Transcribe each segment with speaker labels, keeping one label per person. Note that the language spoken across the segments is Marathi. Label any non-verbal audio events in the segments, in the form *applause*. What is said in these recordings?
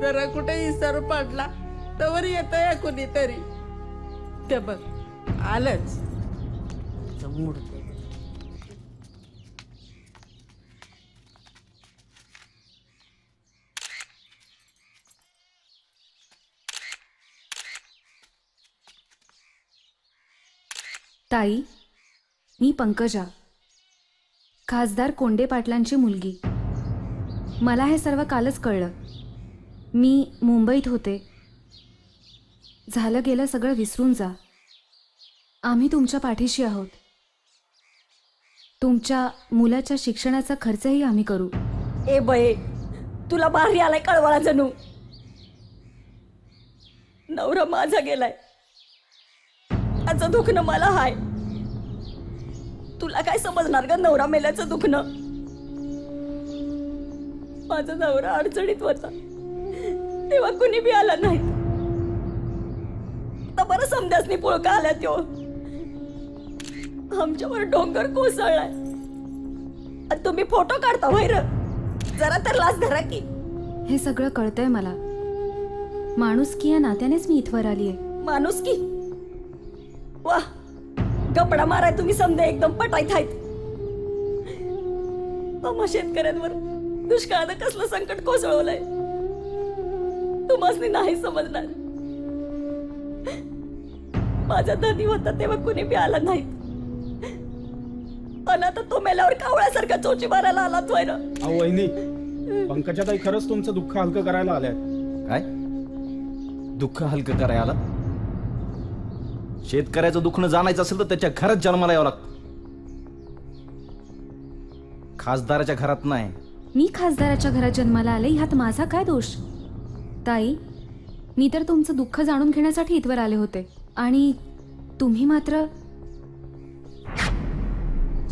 Speaker 1: जरा कुठे इसर पडला तवर येतोय कुणीतरी. ते बघ आलंच.
Speaker 2: ताई मी पंकजा. खासदार कोंडे पाटलांची मुलगी. मला हे सर्व कालच कळलं. मी मुंबईत होते. झालं गेलं सगळं विसरून जा. आम्ही तुमच्या पाठीशी आहोत. तुमच्या मुलाच्या शिक्षणाचा खर्चही आम्ही करू.
Speaker 3: ए बये तुला बाहेर आलाय कळवळा जणू. नवरा माझा गेलाय. त्याचं दुखणं मला हाय. तुला काय समजणार ग नवरा मेल्याचं दुखणं? माझा नवरा अडचणीत होता. तेव्हा कुणी बी आला नाही. आता बरं समजाच नाही पुळका आला त्यो आमच्यावर डोंगर कोसळलाय. आणि तुम्ही फोटो काढता वैर जरा तर लाच धरा की.
Speaker 2: हे सगळं कळतंय मला. माणुसकी या नात्यानेच मी इथवर आली आहे
Speaker 3: माणूस की. वा गपडा माराय तुम्ही समजा एकदम पटाईत आहेत. आम्हा शेतकऱ्यांवर दुष्काळानं कसलं संकट कोसळवलंय. तुम्हाला नाही समजणार. माझा धनी होता तेव्हा कुणी बी आला नाही. आणि आता तो मेल्यावर कावळ्यासारखा चोची मारायला आला तोय ना.
Speaker 4: अहो वहिनी पंकजाताई खरंच तुमचं दुःख हलकं करायला आल्यात
Speaker 5: काय? दुःख हलकं करायला? शेतकऱ्याचं दुखणं जाणायचं असेल तर त्याच्या घरात जन्माला यावं लागतं. खासदाराच्या घरात नाही.
Speaker 2: मी खासदाराच्या घरात जन्माला आले ह्यात माझा काय दोष? ताई मी तर तुमचं दुःख जाणून घेण्यासाठी इथवर आले होते. आणि तुम्ही मात्र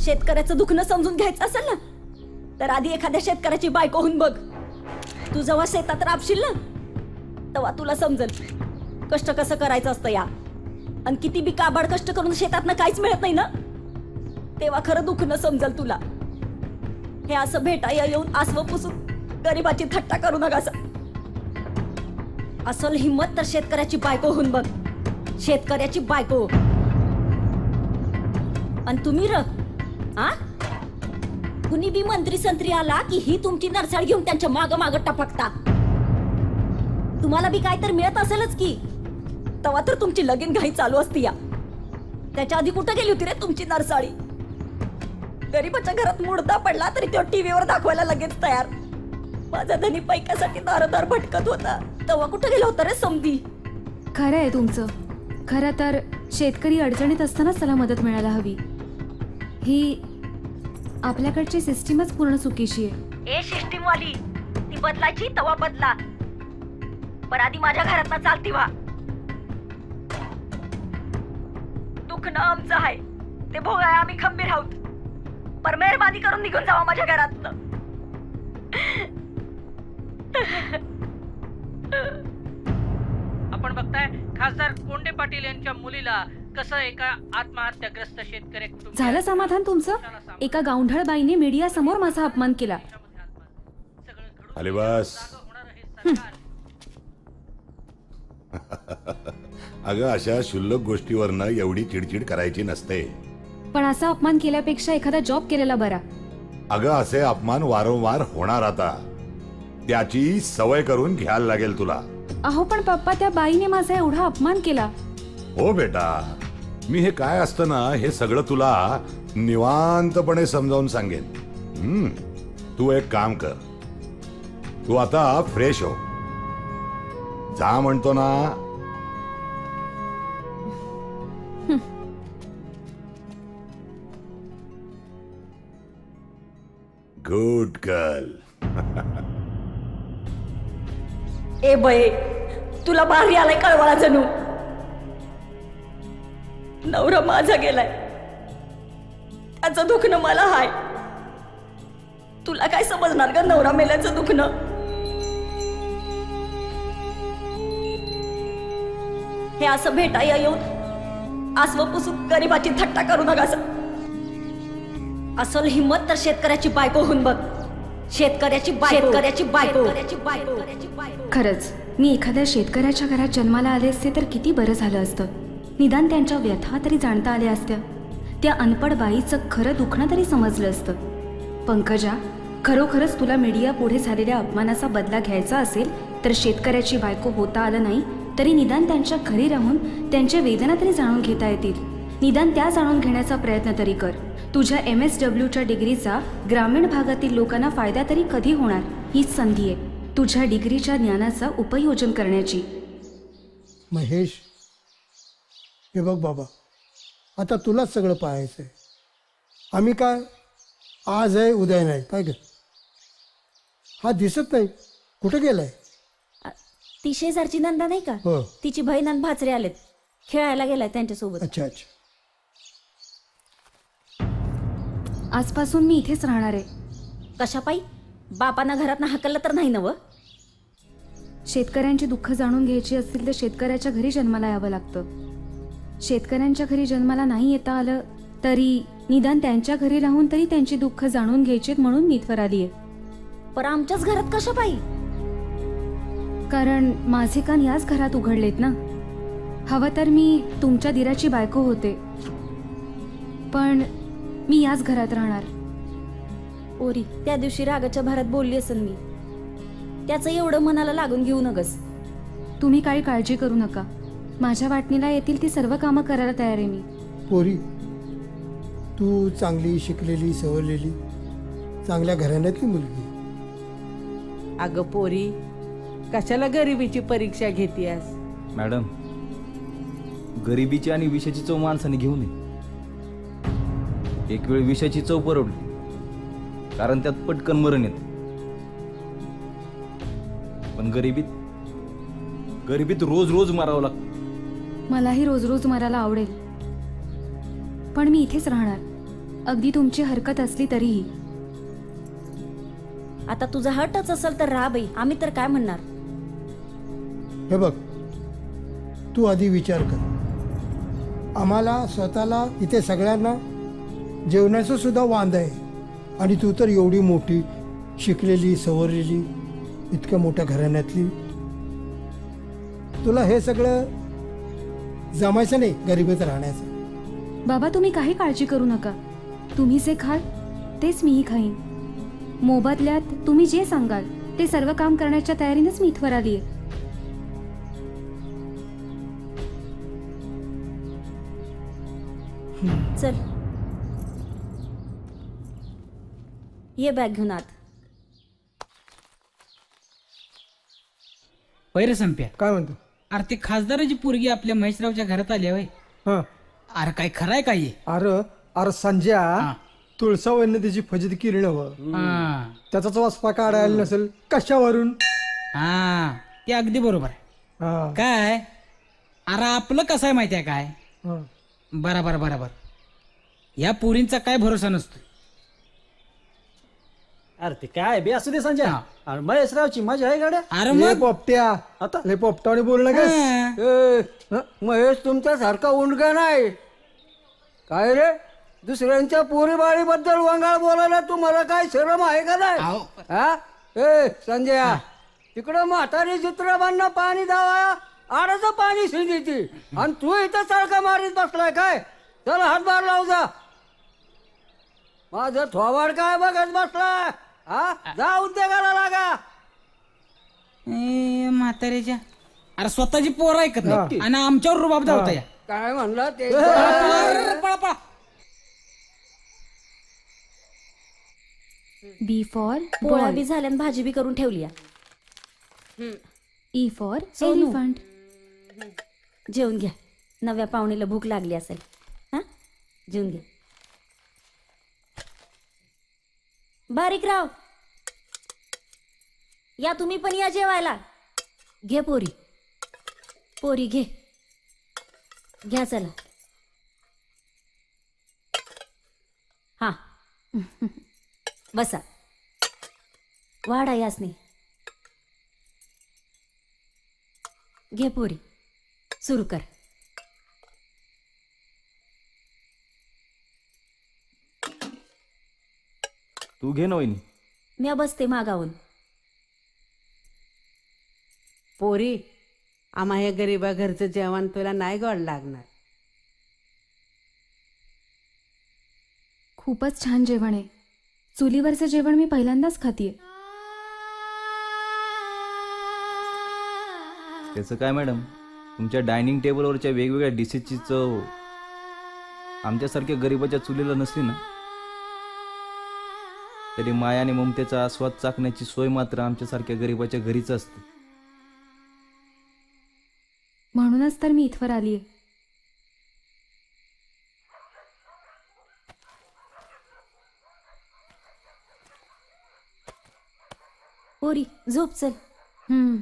Speaker 3: शेतकऱ्याचं दुखणं समजून घ्यायचं असेल ना तर आधी एखाद्या शेतकऱ्याची बायको होऊन बघ. तू जेव्हा शेतात राबशील ना तेव्हा तुला समजल कष्ट कसं करायचं असतं या. आणि किती बी काबाड कष्ट करून शेतातनं काहीच मिळत नाही ना तेव्हा खरं दुखणं समजल तुला. हे असं भेटाया येऊन आसव पुसून गरिबाची थट्टा करू नका असं. असल हिंमत तर शेतकऱ्याची बायको होऊन बघ. शेतकऱ्याची बायको. आणि तुम्ही र आ? कुणी बी मंत्री संत्री आला की ही तुमची नरसाळ घेऊन त्यांच्या माग माग टपकता. तुम्हाला बी काय तर मिळत असेलच की. तेव्हा तर तुमची लगीन घाई चालू असती या त्याच्या आधी कुठं गेली होती रे तुमची नरसाळी? गरीबाच्या घरात मुडदा पडला तरी तो टीव्हीवर दाखवायला लगेच तयार. माझा धनी पैक्यासाठी दारोदार भटकत होता. तेव्हा कुठं गेला होता रे समधी
Speaker 2: खरं आहे तुमचं. खरं तर शेतकरी अडचणीत असतानाच त्याला मदत मिळायला हवी. ही आपल्याकडची सिस्टीमच पूर्ण चुकीची आहे.
Speaker 3: ए सिस्टीम वाली ती बदलायची तवा बदला. पण आधी माझ्या घरात ना चालती वा दुखणं आमचं आहे. ते भोगाय आम्ही खंबीर आहोत. पर मेहरबानी करून निघून जावा माझ्या घरातनं. *laughs*
Speaker 6: खासदार कोंडे पाटील यांच्या मुलीला कसं एका आत्महत्याग्रस्त शेतकरी कुटुंब
Speaker 2: झालं समाधान तुमचं? एका गावढळ बाईने मीडिया समोर माझा अपमान केला.
Speaker 7: आले बस. अगं अशा क्षुल्लक गोष्टीवरनं एवढी चिडचिड करायची नसते.
Speaker 2: पण असा अपमान केल्यापेक्षा एखादा जॉब केलेला बरा.
Speaker 7: अगं असे अपमान वारंवार होणार आता. त्याची सवय करून घ्यायला लागेल तुला.
Speaker 2: अहो पण पप्पा त्या बाईने माझा एवढा अपमान केला.
Speaker 7: हो बेटा. मी हे काय असतं ना हे सगळं तुला निवांतपणे समजावून सांगेन. हम्म तू एक काम कर. तू आता फ्रेश हो. जा म्हणतो ना. Good girl. *laughs*
Speaker 3: ए बये तुला बाहेर आलाय कळवाळा जणू. नवरा माझा गेलाय. त्याचं दुखणं मला हाय. तुला काय समजणार का नवरा मेल्याचं दुखणं? हे असं भेटाय येऊन आसव पुसून गरिबाची थट्टा करू नका असं असल हिंमत तर शेतकऱ्याची बायको होऊन बघ. शेतकऱ्याची बायको. शेतकऱ्याची बायको. शेतकऱ्याची बायको.
Speaker 2: खरंच मी एखाद्या शेतकऱ्याच्या घरात जन्माला आले असते तर किती बरं झालं असतं. निदान त्यांच्या व्यथा तरी जाणता आल्या असत्या. त्या अनपड बाईचं खरं दुखणं तरी समजलं असतं. पंकजा खरोखरच तुला मीडिया पुढे झालेल्या अपमानाचा बदला घ्यायचा असेल तर शेतकऱ्याची बायको होता आलं नाही तरी निदान त्यांच्या घरी राहून त्यांच्या वेदना तरी जाणून घेता येतील. निदान त्या जाणून घेण्याचा प्रयत्न तरी कर. तुझ्या एम एस डब्ल्यूच्या डिग्रीचा ग्रामीण भागातील लोकांना फायदा तरी कधी होणार? हीच संधी आहे. तुझ्या डिग्रीच्या ज्ञानाचा उपयोजन करण्याची.
Speaker 8: महेश हे बघ बाबा. आता तुलाच सगळं पाहायचं आहे. आम्ही काय? आज आहे उद्या नाही. काय ग? हा दिसत नाही. कुठे गेलाय?
Speaker 3: ती शेजारची नंदा नाही का?
Speaker 8: हो.
Speaker 3: तिची बहीण आणि भाचरे आलेत. खेळायला गेलाय त्यांच्यासोबत.
Speaker 8: अच्छा अच्छा.
Speaker 2: आजपासून मी इथेच राहणार आहे.
Speaker 3: कशा पायी बापांना घरात हकललं तर नाही नव?
Speaker 2: शेतकऱ्यांची दुःख जाणून घ्यायची असतील तर शेतकऱ्याच्या घरी जन्माला यावं लागतं. शेतकऱ्यांच्या घरी जन्माला नाही येता आलं तरी निदान त्यांच्या घरी राहून तरी त्यांची दुःख जाणून घ्यायचीत म्हणून मी इथवर आली आहे
Speaker 3: पण आमच्याच घरात कशा पायी
Speaker 2: कारण माझे कान याच घरात उघडलेत ना. हवं तर मी तुमच्या दिराची बायको होते. पण मी याच घरात राहणार.
Speaker 3: ओरी त्या दिवशी रागाच्या भरात बोलली असेल मी. त्याचं एवढं मनाला लागून घेऊ नगस.
Speaker 2: तुम्ही काही काळजी करू नका. माझ्या वाटणीला येतील ती सर्व कामं करायला तयार आहे मी.
Speaker 8: पोरी तू चांगली शिकलेली सवरलेली चांगल्या घराण्यातली मुलगी.
Speaker 1: अगं पोरी कशाला गरिबीची परीक्षा घेतीयास?
Speaker 5: मॅडम गरिबीची आणि विषाची चव माणसाने घेऊ नये एक वेळ विषाची चव परवडली. कारण त्यात पटकन मरण येत. पण गरिबीत गरिबीत रोज रोज मारावं लागतं.
Speaker 2: मलाही रोज रोज मरायला आवडेल. पण मी इथेच राहणार. अगदी तुमची हरकत असली तरीही.
Speaker 3: आता तुझा हटच असेल तर राहा बाई. आम्ही तर काय म्हणणार?
Speaker 8: हे बघ तू आधी विचार कर. आम्हाला स्वतःला इथे सगळ्यांना जेवणाचं सुद्धा वांद आहे. आणि तू तर एवढी मोठी शिकलेली सवरलेली इतक्या मोठ्या घराण्यातली. तुला हे सगळं जमायचं नाही गरिबीत राहण्याचं.
Speaker 2: बाबा तुम्ही काही काळजी करू नका. तुम्ही जे खाल तेच मीही खाईन. मोबदल्यात तुम्ही जे सांगाल ते सर्व काम करण्याच्या तयारीनेच मी इथवर आली आहे
Speaker 3: चल. ये बॅग घेऊन आत
Speaker 9: पैरे संप्या.
Speaker 8: काय म्हणतो?
Speaker 9: अरे ते खासदाराची पोरगी आपल्या महेशरावच्या घरात आली होय.
Speaker 8: हां.
Speaker 9: अरे काय खराय काय हे?
Speaker 8: अरे अरे संजया
Speaker 9: हा.
Speaker 8: तुळसावरनं त्याची फजिती केली नव्ह.
Speaker 9: हा.
Speaker 8: त्याचाच वाचपा काढायला नसेल कशावरून?
Speaker 9: हा ते अगदी बरोबर आहे.
Speaker 8: हा.
Speaker 9: काय? अरे आपलं कसं आहे माहिती आहे काय?
Speaker 8: हा.
Speaker 9: बराबर बराबर. या पोरींचा काय भरोसा नसतो
Speaker 10: अरे ते काय बे असू दे संजय.
Speaker 9: हा.
Speaker 10: अरे महेशरावची मजा आहे गाड्या.
Speaker 9: अरे मग?
Speaker 8: पोपट्या.
Speaker 10: आता?
Speaker 8: लय पोपटावणी बोलू नका
Speaker 9: हा.
Speaker 8: महेश तुमच्या सारखा उंडका नाही. काय रे? दुसऱ्यांच्या पोरी बद्दल वंगाळ बोलायला तुम्हाला काय शरम आहे का नाही?
Speaker 9: अहो,
Speaker 8: हा? ए संजय तिकडं म्हातारी चित्रबांना पाणी द्यावा आडाचं पाणी शिंदीची. आणि तू इथं सळका मारीत बसलाय काय? चला हातभार लाव जा. माझं थोबाड काय बघत बसलाय? हा? जा उद्योगाला लागा.
Speaker 9: ए, म्हाताऱ्याच्या अरे स्वतःची पोर ऐकत नाही. आणि आमच्यावर रुबाब धावता या
Speaker 8: काय म्हणलं ते?
Speaker 9: पळा पळा
Speaker 2: बी फॉर
Speaker 3: पोळ्या बी झाल्या आणि भाजी बी करून ठेवली.
Speaker 2: E for
Speaker 3: Sonu.
Speaker 2: एलिफंट.
Speaker 3: जेवून घ्या. नव्या पाहुणीला भूक लागली असेल. हा? जेवून घ्या. बारीक राव. या तुम्ही पण या जेवायला. घे पोरी. पोरी घे. घ्या चला. हा. *laughs* बसा. वाढा यासनी. घे पोरी. सुरू कर.
Speaker 5: तू घे ना वहिनी.
Speaker 3: म्या बसते मागावून
Speaker 1: पोरी आम्हा हे गरीबा घरचं जेवण तुला नाही गोड लागणार.
Speaker 2: खूपच छान जेवण आहे. चुलीवरचं जेवण मी पहिल्यांदाच खातीये.
Speaker 5: त्याचं काय मॅडम? तुमच्या डायनिंग टेबलवरच्या वेगवेगळ्या डिशेसची चव आमच्यासारख्या गरिबाच्या चुलीला नसली ना? तरी माया आणि ममतेचा आस्वाद चाकण्याची सोय मात्र आमच्यासारख्या गरिबाच्या घरीच असते.
Speaker 2: म्हणूनच तर मी इथवर आलीये.
Speaker 3: पोरी झोप चल.
Speaker 2: हम्म.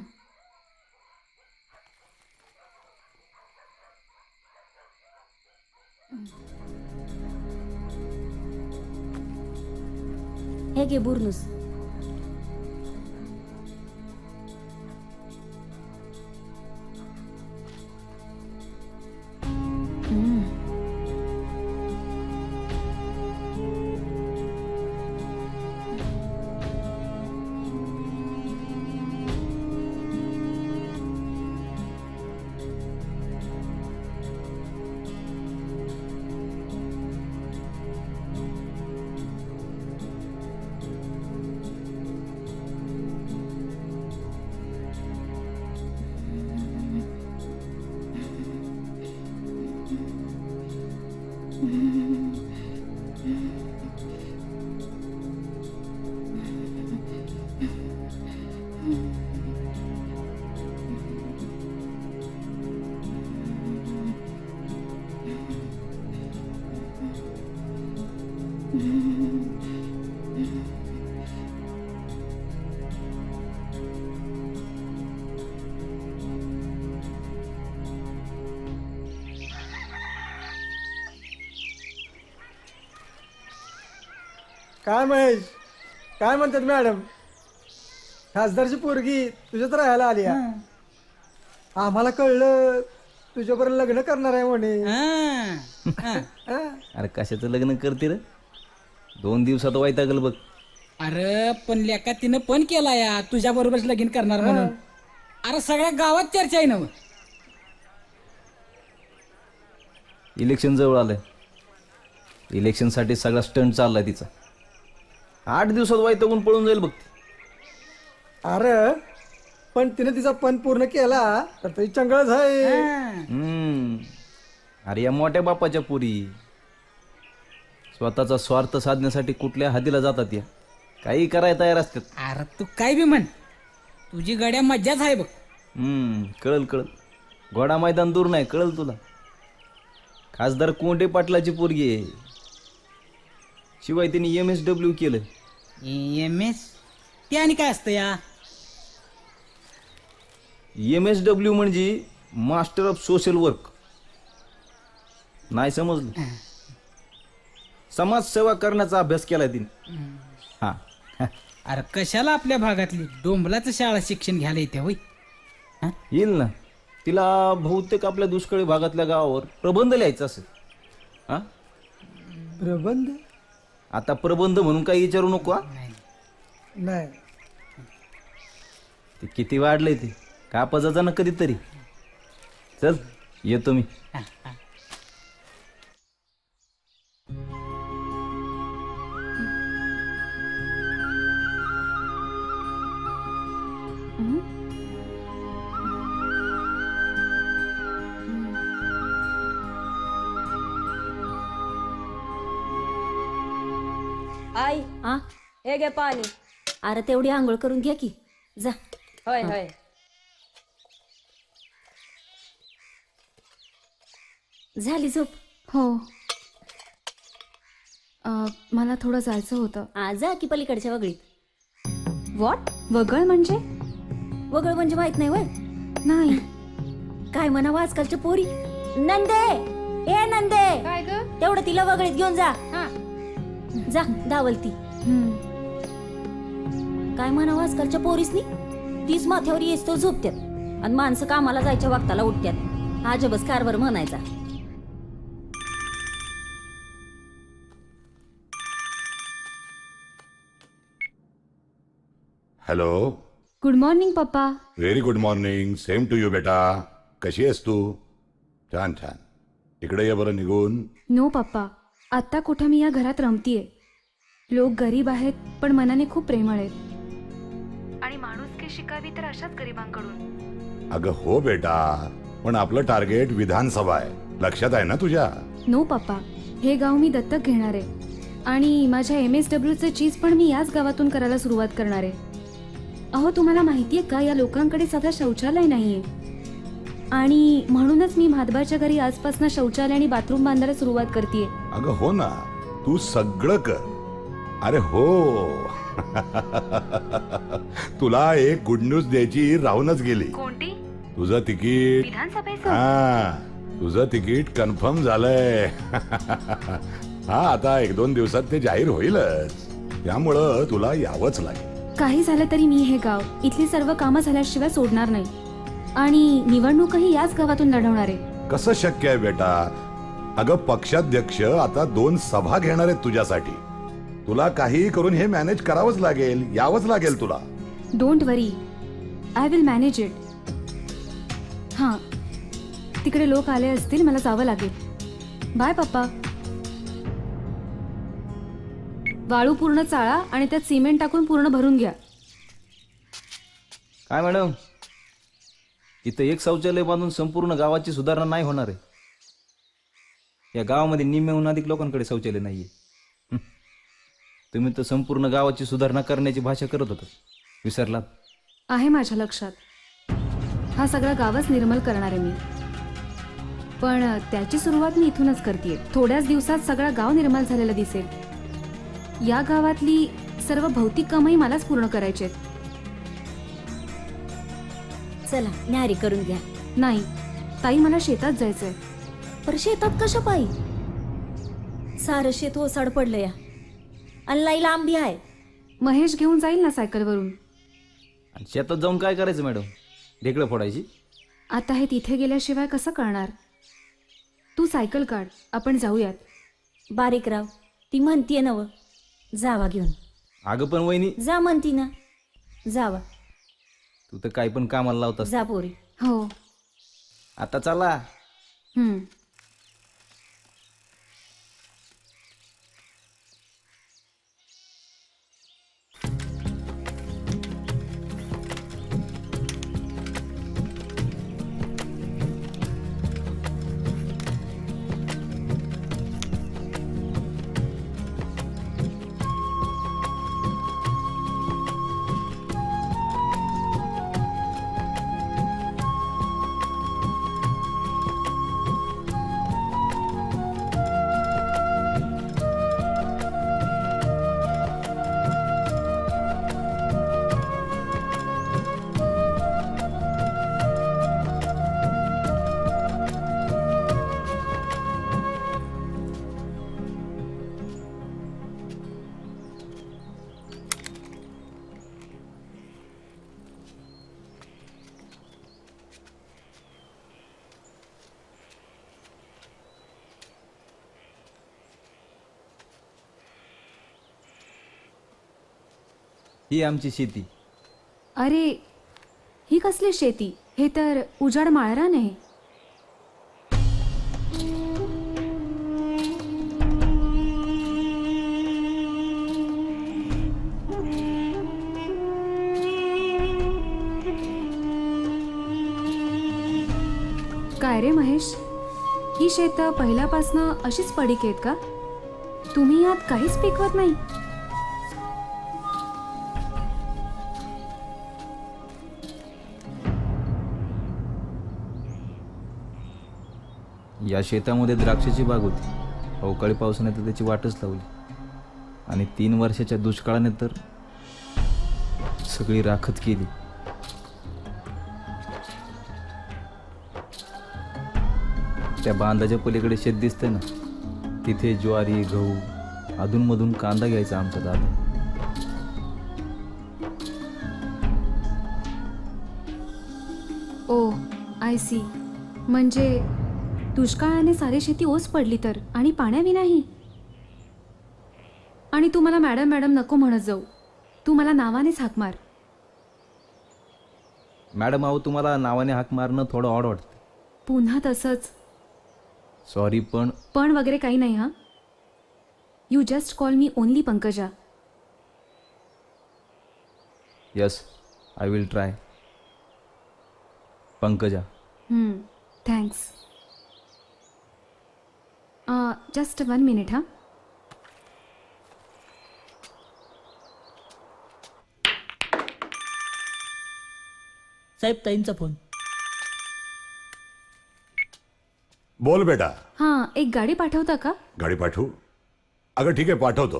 Speaker 3: हे
Speaker 10: काय महेश? काय म्हणतात मॅडम? खासदारची पोरगी तुझ्यात राहायला आली. आम्हाला कळलं तुझ्याबरोबर लग्न करणार आहे म्हणे.
Speaker 9: हा.
Speaker 10: हा?
Speaker 5: अरे कशाचं लग्न करते रे? दोन दिवसात वैतागल बघ.
Speaker 9: अरे पण लेका तिनं पण केला या तुझ्या बरोबरच लगीन करणार म्हणून. अरे सगळ्या गावात चर्चा आहे ना मग.
Speaker 5: इलेक्शन जवळ आलंय. इलेक्शनसाठी सगळा स्टंट चाललाय तिचा. आठ दिवसात वैतागून पळून जाईल बघ ती.
Speaker 10: अरे पण तिने तिचा पण पूर्ण केला तर ते चंगळच आहे
Speaker 5: हम्म. अरे या मोठ्या बापाच्या पुरी. स्वतःचा स्वार्थ साधण्यासाठी कुठल्या हद्दीला जातात या? काही करायला तयार असतात.
Speaker 9: अरे तू काय बी म्हण. तुझी गड्या मज्जाच आहे बघ.
Speaker 5: हम्म कळल कळल. घोडा मैदान दूर नाही कळल तुला. खासदार कोंडे पाटलाची पोरगी आहे. शिवाय त्यांनी एम एस डब्ल्यू केलं.
Speaker 9: एम एस ते आणि काय असतं या?
Speaker 5: एम एस डब्ल्यू म्हणजे मास्टर ऑफ सोशल वर्क नाही समजलं? समाजसेवा करण्याचा अभ्यास केलाय तिने. हा.
Speaker 9: अरे कशाला आपल्या भागातली डोंबलाचं शाळा शिक्षण घ्यायला येते होय?
Speaker 5: येईल ना. तिला बहुतेक आपल्या दुष्काळी भागातल्या गावावर प्रबंध लिहायचा असेल. हा?
Speaker 10: प्रबंध?
Speaker 5: आता प्रबंध म्हणून काही विचारू नको हा?
Speaker 10: नाही.
Speaker 5: ते किती वाढलंय ते. कापाचा ना कधीतरी. चल येतो मी.
Speaker 3: आई. हा हे घे पाणी. अरे तेवढी आंघोळ करून घ्या की. जा.
Speaker 11: होय होय.
Speaker 3: झाली झोप?
Speaker 2: हो. अ, मला थोडं जायचं होतं.
Speaker 3: आ, जा की पलीकडच्या वगळीत. वॉट
Speaker 2: वगळ म्हणजे?
Speaker 3: वगळ म्हणजे माहीत नाही वय
Speaker 2: नाही.
Speaker 3: काय म्हणावं आजकालच्या पोरी? नंदे! ए नंदे!
Speaker 11: काय ग?
Speaker 3: तेवढं तिला वगळीत घेऊन जा.
Speaker 11: हा.
Speaker 3: जा दावलती
Speaker 2: हम्म.
Speaker 3: काय म्हणावं आजकालच्या पोरीसनी? तीच माथ्यावर येस तो झोपत्यात. आणि माणसं कामाला जायच्या वक्ताला उठत्यात. आजबस कारभार म्हणायचा.
Speaker 7: हॅलो
Speaker 2: गुड मॉर्निंग पप्पा
Speaker 7: very good morning same to you बेटा कशी आहेस तू छान छान इकडे ये बरं निघून
Speaker 2: नो पप्पा आत्ता कुठं मी या घरात रमतीये. लोक गरीब आहेत पण मनाने खूप प्रेमळ आहेत. आणि माणूस शिकावी तर अशाच गरिबांकडून.
Speaker 7: अगं हो बेटा पण आपलं टार्गेट विधानसभा आहे. लक्षात आहे ना तुझ्या?
Speaker 2: नो पप्पा हे गाव मी दत्तक घेणार आहे. आणि माझ्या एम एस डब्ल्यूचं चीज पण मी याच गावातून करायला सुरुवात करणार आहे. अहो तुम्हाला माहितीये का या लोकांकडे साधा शौचालय नाहीये. आणि म्हणूनच मी म्हादबाच्या घरी आजपासून शौचालय आणि बाथरूम बांधायला सुरुवात करते
Speaker 7: अगं हो ना. तू सगळं कर. अरे हो. *laughs* तुला एक गुड न्यूज द्यायची राहूनच गेली.
Speaker 2: कोणती?
Speaker 7: तुझं तिकीट
Speaker 2: विधानसभेचं?
Speaker 7: हा. तुझं तिकीट कन्फर्म झालंय. *laughs* हा आता एक दोन दिवसात ते जाहीर होईलच. त्यामुळं तुला यावंच लागेल.
Speaker 2: काही झालं तरी मी हे गाव इथली सर्व कामं झाल्याशिवाय सोडणार नाही. आणि निवडणूकही याच गावातून लढवणार. आहे
Speaker 7: कसं शक्य आहे बेटा? अगं पक्षाध्यक्ष आता दोन सभा घेणार आहेत तुझ्यासाठी. तुला काही करून हे मॅनेज करावंच लागेल यावंच लागेल तुला.
Speaker 2: Don't worry I will manage it हां. तिकडे लोक आले असतील मला जावं लागेल. बाय पप्पा. वाळू पूर्ण चाळा आणि त्यात सिमेंट टाकून पूर्ण भरून घ्या.
Speaker 5: काय मॅडम? इथं एक शौचालय बांधून संपूर्ण गावाची सुधारणा नाही होणार आहे. या गावामध्ये निम्म्याहून अधिक लोकांकडे शौचालय नाहीये. हं. तुम्ही तर संपूर्ण गावाची सुधारणा करण्याची भाषा करत होता. विसरलात
Speaker 2: आहे माझ्या लक्षात. हा सगळा गावच निर्मल करणार आहे मी. पण अ, त्याची सुरुवात मी इथूनच करते थोड्याच दिवसात सगळा गाव निर्मल झालेला दिसेल. या गावातली सर्व भौतिक कामही मलाच पूर्ण करायची आहेत
Speaker 3: चला न्यारी करून घ्या.
Speaker 2: नाही ताई मला शेतात जायचंय.
Speaker 3: पर शेतात कशा पायी? सारं शेत ओसाड पडलं या. आणि लाई लांबी आहे.
Speaker 2: महेश घेऊन जाईल ना सायकलवरून.
Speaker 5: आणि शेतात जाऊन काय करायचं मॅडम? ढेकळं फोडायची?
Speaker 2: आता हे तिथे गेल्याशिवाय कसं कळणार? तू सायकल काढ आपण जाऊयात.
Speaker 3: बारीक राव ती म्हणतीये नव जावा घेऊन.
Speaker 5: अगं पण वहिनी.
Speaker 3: जा म्हणती ना जावा.
Speaker 5: तू तर काय पण कामाला लावतास
Speaker 3: जा पोरी.
Speaker 2: हो.
Speaker 5: आता चला.
Speaker 2: हम्म.
Speaker 5: ही आमची शेती.
Speaker 2: अरे ही कसली शेती? हे तर उजाड माळरान आहे काय रे महेश? ही शेतं पहिल्यापासनं अशीच पडीक आहेत का? तुम्ही यात काहीच पिकवत नाही.
Speaker 5: या शेतामध्ये द्राक्षाची बाग होती. अवकाळी पावसाने तर त्याची वाटच लावली. आणि तीन वर्षाच्या दुष्काळाने तर सगळी राखत केली त्या बांधाच्या पलीकडे शेत दिसते ना तिथे ज्वारी गहू अधूनमधून कांदा घ्यायचा आमचा दादा.
Speaker 2: ओ आय सी म्हणजे दुष्काळाने सारी शेती ओस पडली तर? आणि पाण्याविनाही आणि तू मला मॅडम मॅडम नको म्हणत जाऊ. तू मला नावानेच हाक मार.
Speaker 5: मॅडम अहो तुम्हाला नावाने हाक मारणं थोडं ऑड वाटतं.
Speaker 2: पुन्हा तसंच.
Speaker 5: सॉरी पण
Speaker 2: पण वगैरे काही नाही हां? You just call me only Pankaja.
Speaker 5: Yes I will try Pankaja.
Speaker 2: Thanks just one minute हां
Speaker 6: साहेब ताईंचा फोन.
Speaker 7: बोल बेटा.
Speaker 2: हां एक गाडी पाठवता का?
Speaker 7: गाडी पाठवू? अगं ठीक आहे पाठवतो.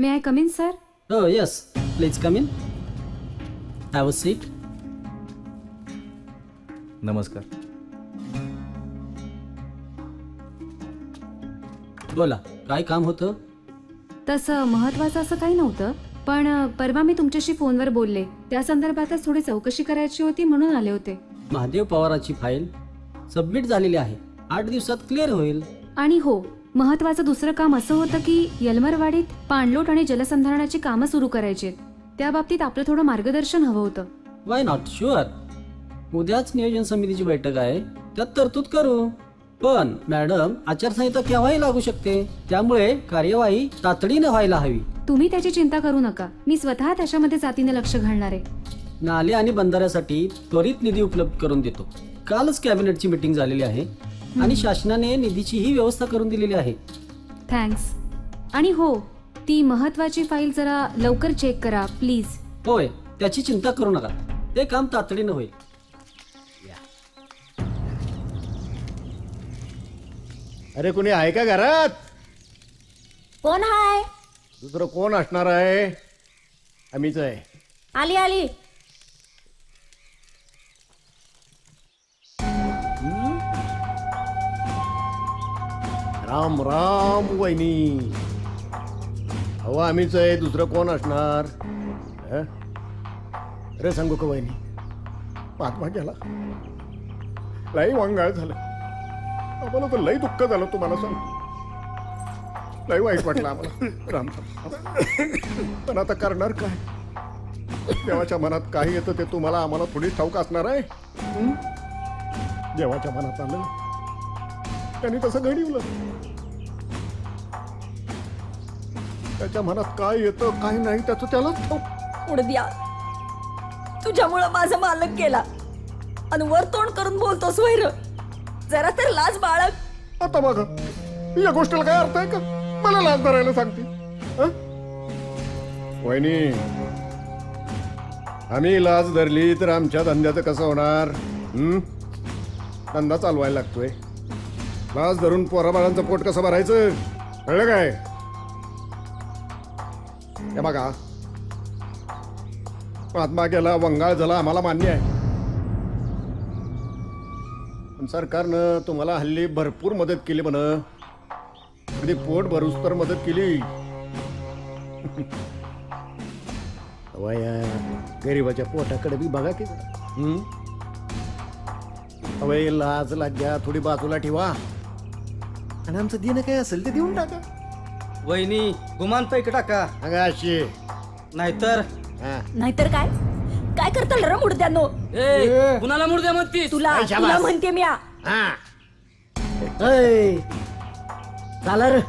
Speaker 2: May I come in sir
Speaker 11: Oh, yes. Please come in. Have a seat.
Speaker 5: नमस्कार.
Speaker 11: बोला काय काम होतं?
Speaker 2: तसं महत्वाचं असं काही नव्हतं पण अ, परवा मी तुमच्याशी फोनवर बोलले. त्या संदर्भातच थोडी चौकशी करायची होती म्हणून आले होते.
Speaker 11: महादेव पवाराची फाईल सबमिट झालेली आहे. आठ दिवसात क्लिअर होईल.
Speaker 2: आणि हो महत्वाचं दुसरं काम असं होतं की यलमरवाडीत पाणलोट आणि जलसंधारणाची कामं सुरू करायची त्या बाबतीत आपलं थोडं मार्गदर्शन हवं होतं.
Speaker 11: वाय नॉट शुअर उद्याच नियोजन समितीची बैठक आहे. त्यात तरतूद करू. पण मॅडम आचारसंहिता केव्हाही लागू शकते? त्यामुळे कार्यवाही तातडीने व्हायला हवी.
Speaker 2: तुम्ही त्याची चिंता करू नका. मी स्वतः त्याच्यामध्ये जातीने लक्ष घालणार आहे.
Speaker 11: नाले आणि बंधाऱ्यासाठी त्वरित निधी उपलब्ध करून देतो. कालच कॅबिनेटची मीटिंग झालेली आहे. आणि शासनाने निधीचीही व्यवस्था करून दिलेली आहे.
Speaker 2: थँक्स आणि हो ती महत्वाची फाईल जरा लवकर चेक करा प्लीज
Speaker 11: होय त्याची चिंता करू नका. ते काम तातडीनं होईल.
Speaker 10: अरे कुणी आहे का घरात?
Speaker 3: कोण हाय?
Speaker 10: दुसरं कोण असणार आहे? आम्हीच आहे.
Speaker 3: आली आली.
Speaker 10: राम राम वहिनी. अहो आम्हीच आहे दुसरं कोण असणार? हं? अरे सांगू का वहिनी? महात्मा गेला लई वांगाळ झालं. आम्हाला तर लई दुःख झालं तुम्हाला सांग. लई वाईट वाटलं आम्हाला. राम राम. पण आता करणार काय? देवाच्या मनात काही येतं ते तुम्हाला आम्हाला थोडी ठाऊक असणार आहे. हं? देवाच्या मनात आलं. त्यांनी तसं घडवलं त्याच्या मनात काय येतं काय नाही त्याचं त्यालाच ठाऊक.
Speaker 3: उडद्या तुझ्यामुळं माझा मालक गेला. आणि वर तोंड करून बोलतोस वैर. जरा तर लाज बाळग.
Speaker 10: आता बघा या गोष्टीला काय अर्थ आहे का? मला लाज धरायला सांगते. हं? वहिनी आम्ही लाज धरली तर आमच्या धंद्याचं कसं होणार? हं? धंदा चालवायला लागतोय. लाज धरून पोराबाळांचं पोट कसं भरायचं? कळलं काय? हे बघा. महात्मा गेला वंगाळ झाला आम्हाला मान्य आहे. पण सरकारनं तुम्हाला हल्ली भरपूर मदत केली म्हण. अगदी पोट भरूस तर मदत केली. गरीबाच्या पोटाकडे बी बघा की. हं? अवय लाज लाग्या थोडी बाजूला ठेवा. आणि आमचं दिन काय असेल ते देऊन टाका.
Speaker 9: वहिनी गुमान पैक टाका.
Speaker 10: अगं अशी
Speaker 9: नाहीतर?
Speaker 10: हा.
Speaker 3: नाहीतर काय? काय करताल र मुडद्यानो?
Speaker 9: कुणाला मुर्द्या म्हणतीस?
Speaker 3: तुला
Speaker 10: ऐ, शाबास.
Speaker 3: तुला म्हणते मी आ.
Speaker 10: हा.
Speaker 9: झाला रे.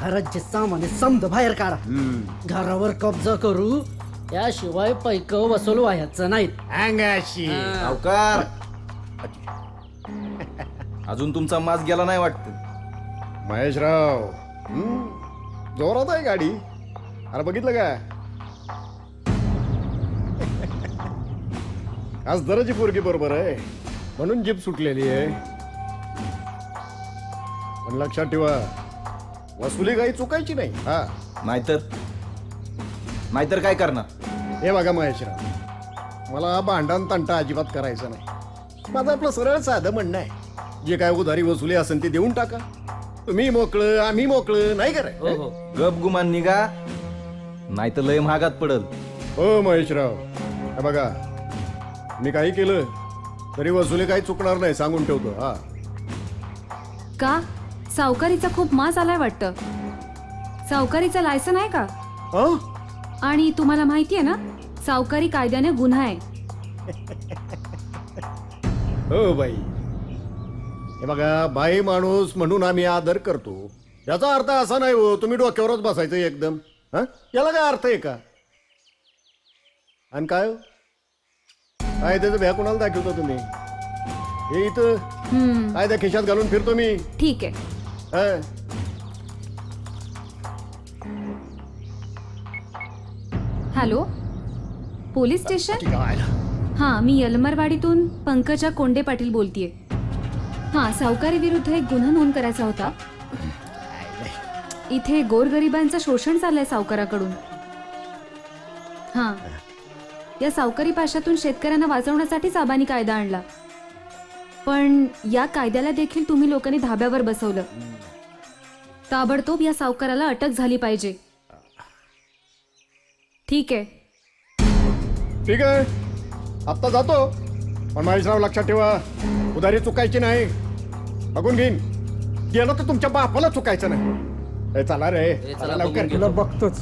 Speaker 9: घराचे सामान समद बाहेर काढा. घरावर कब्जा करू त्याशिवाय पैक वसूल व्हायचं नाहीत.
Speaker 10: अंगाशी.
Speaker 5: सावकार. अजून तुमचा मास गेला नाही वाटत.
Speaker 10: महेशराव. हं? जोरात आहे गाडी. अरे बघितलं का *laughs* आज दराची पोरगी बरोबर आहे. म्हणून जीप सुटलेली आहे. पण लक्षात ठेवा वसुली काही चुकायची नाही. हा.
Speaker 5: नाहीतर नाहीतर काय करणार?
Speaker 10: हे बघा महेशराव मला भांडण तंटा अजिबात करायचं नाही. माझं आपलं सरळ साधं म्हणणं आहे. जे काय उधारी वसुली असेल ते देऊन टाका. तुम्ही मोकळं आम्ही मोकळं नाही कराय
Speaker 11: हो हो.
Speaker 5: गप गुमान निघा. नाहीतर लय महागात पडल.
Speaker 10: हो महेशराव. हे बघा मी काही केलं तरी वसुली काही चुकणार नाही सांगून ठेवतो हा.
Speaker 2: का? सावकारीचा खूप मास आलाय वाटतं. सावकारीचा लायसन आहे का?
Speaker 10: हं?
Speaker 2: आणि तुम्हाला माहिती आहे ना सावकारी कायद्याने गुन्हा आहे.
Speaker 10: हो बाई. हे बघा बाई माणूस म्हणून आम्ही आदर करतो. याचा अर्थ असा नाही हो तुम्ही डोक्यावरच बसायचं एकदम. हं? याला काय अर्थ आहे का? आणि काय हो? काय त्याचं भ्या कुणाला दाखवतो तुम्ही? हे इथं
Speaker 2: हम्म,
Speaker 10: काय त्या खिशात घालून फिरतो मी?
Speaker 2: ठीक आहे.
Speaker 10: हं?
Speaker 2: हॅलो? Police station. हां मी यलमरवाडीतून पंकजा कोंडे पाटील बोलतीये. हां सावकारी विरुद्ध एक गुन्हा नोंद करायचा होता. इथे गोरगरिबांचं शोषण चाललंय सावकाराकडून. हां. या सावकारी पाशातून शेतकऱ्यांना वाचवण्यासाठीच आबानी कायदा आणला. पण या कायद्याला देखील तुम्ही लोकांनी धाब्यावर बसवलं. ताबडतोब या सावकाराला अटक झाली पाहिजे. ठीक आहे.
Speaker 10: ठीक आहे. आत्ता जातो. पण महेशराव लक्षात ठेवा. उधारी चुकायची नाही. बघून घेईन. गेलं तर तुमच्या बापाला चुकायचं नाही. ए, चला रे. चला लवकर.
Speaker 8: तुला बघतोच.